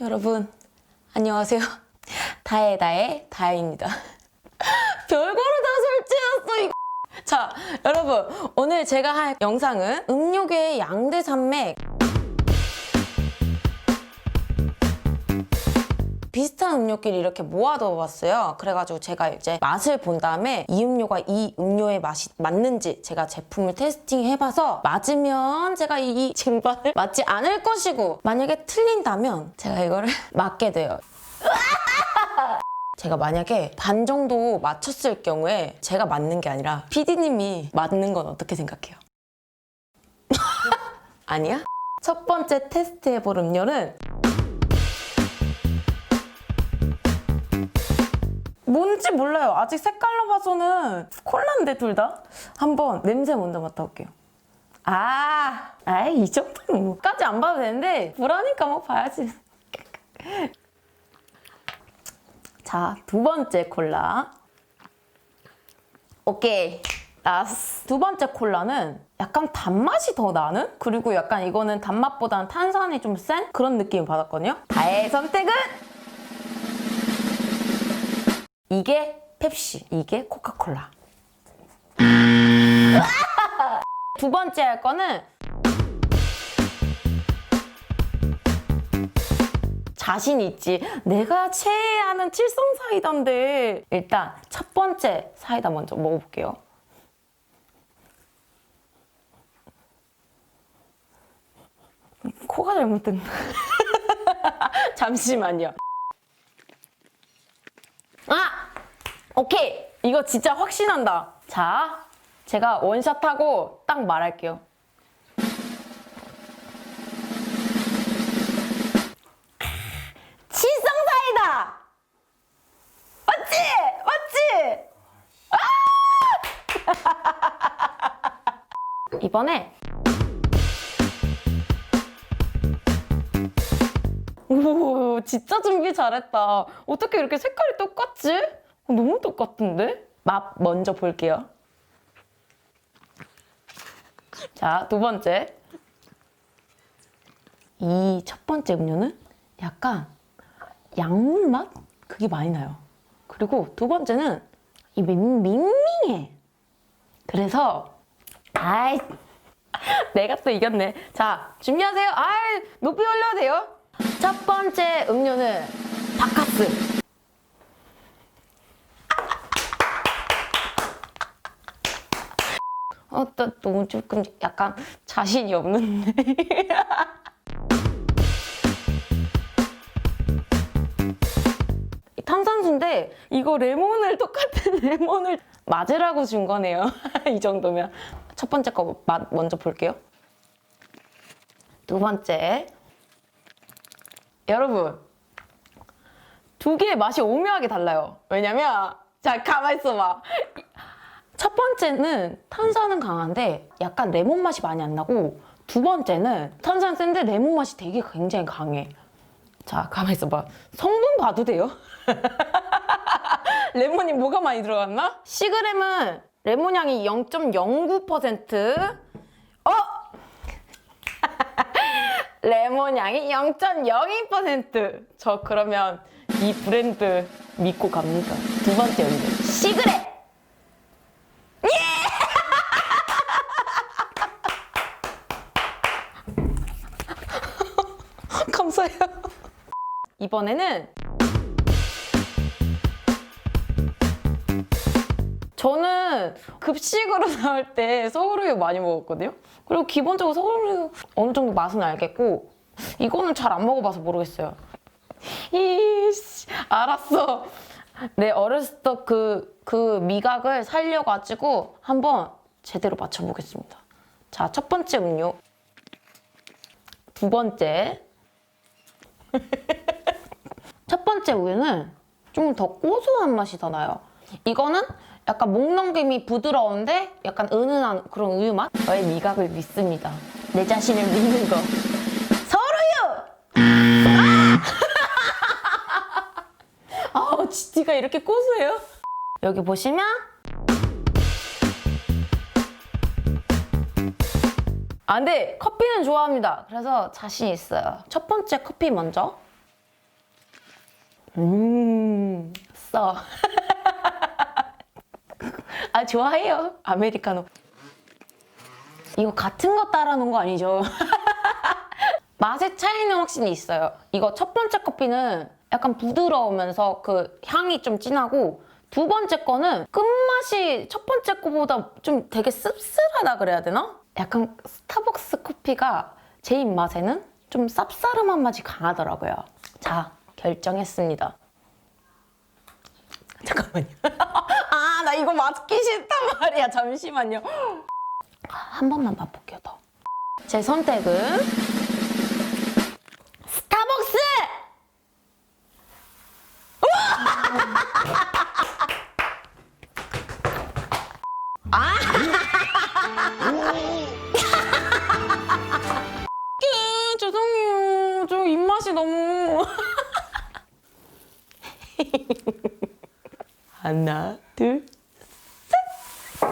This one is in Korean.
여러분 안녕하세요. 다의 다의 다혜입니다. 별거를 다 설치했어 이거. 자 여러분 오늘 제가 할 영상은 음료계의 양대 산맥 비슷한 음료끼리 이렇게 모아둬 봤어요. 그래가지고 제가 이제 맛을 본 다음에 이 음료가 이 음료의 맛이 맞는지 제가 제품을 테스팅 해봐서 맞으면 제가 이 쟁반을 맞지 않을 것이고 만약에 틀린다면 제가 이거를 맞게 돼요. 제가 만약에 반 정도 맞췄을 경우에 제가 맞는 게 아니라 PD님이 맞는 건 어떻게 생각해요? 아니야? 첫 번째 테스트 해볼 음료는 뭔지 몰라요. 아직 색깔로 봐서는 콜라인데 둘 다. 한번 냄새 먼저 맡아볼게요. 아, 아이 이 정도는 뭐까지 안 봐도 되는데 불하니까 뭐 봐야지. 자, 두 번째 콜라. 오케이. 나스. 두 번째 콜라는 약간 단맛이 더 나는? 그리고 약간 이거는 단맛보다는 탄산이 좀 센 그런 느낌을 받았거든요. 다의 선택은 이게 펩시, 이게 코카콜라. 두 번째 할 거는 자신 있지. 내가 최애하는 칠성 사이다인데 일단 첫 번째 사이다 먼저 먹어볼게요. 코가 잘못됐나? 잠시만요. 아! 오케 이! 이거 진짜 확신한다. 자, 제가 원샷하고 딱 말할게요. 칠성사이다! 맞지? 맞지? 아! 이번에 오, 진짜 준비 잘했다. 어떻게 이렇게 색깔이 똑같지? 어, 너무 똑같은데? 맛 먼저 볼게요. 자, 두 번째. 이 첫 번째 음료는 약간 약물 맛? 그게 많이 나요. 그리고 두 번째는 이 밍, 밍밍해. 그래서, 아이, 내가 또 이겼네. 자, 준비하세요. 아이, 높이 올려도 돼요. 첫 번째 음료는 바카스. 어, 또 너무 조금 약간 자신이 없는데. 탄산수인데 이거 레몬을 똑같은 레몬을 맞으라고 준 거네요. 이 정도면 첫 번째 거 맛 먼저 볼게요. 두 번째 여러분 두 개의 맛이 오묘하게 달라요. 왜냐면 자 가만 있어 봐. 첫 번째는 탄산은 강한데 약간 레몬 맛이 많이 안 나고 두 번째는 탄산 센데 레몬 맛이 되게 굉장히 강해. 자 가만 있어봐. 성분 봐도 돼요? 레몬이 뭐가 많이 들어갔나? 시그램은 레몬 향이 0.09%. 어? 레몬 향이 0.02%. 저 그러면 이 브랜드 믿고 갑니다. 두 번째 음료. 시그레! 감사해요. 이번에는 저는 급식으로 나올 때 서울우유 많이 먹었거든요. 그리고 기본적으로 서울우유 어느 정도 맛은 알겠고 이거는 잘 안 먹어봐서 모르겠어요. 이씨 알았어. 내 어렸을 때 그, 그 미각을 살려가지고 한번 제대로 맞춰보겠습니다. 자, 첫 번째 음료. 두 번째. 첫 번째 우유는 좀 더 고소한 맛이 더 나요. 이거는 약간 목 넘김이 부드러운데 약간 은은한 그런 우유 맛? 저의 미각을 믿습니다. 내 자신을 믿는 거. 서울우유! 아! 아우, 지티가 이렇게 고소해요? 여기 보시면 아, 근데 커피는 좋아합니다. 그래서 자신 있어요. 첫 번째 커피 먼저. 음, 써. 아, 좋아해요. 아메리카노. 이거 같은 거 따라 놓은 거 아니죠? 맛의 차이는 확실히 있어요. 이거 첫 번째 커피는 약간 부드러우면서 그 향이 좀 진하고 두 번째 거는 끝맛이 첫 번째 거보다 좀 되게 씁쓸하다 그래야 되나? 약간 스타벅스 커피가 제 입맛에는 좀 쌉싸름한 맛이 강하더라고요. 자, 결정했습니다. 잠깐만요. 아, 나 이거 맞기 싫단 말이야. 잠시만요. 한 번만 맛볼게요, 더. 제 선택은 스타벅스! 아! 예, 죄송해요. 저 입맛이 너무. 하나, 둘, 셋!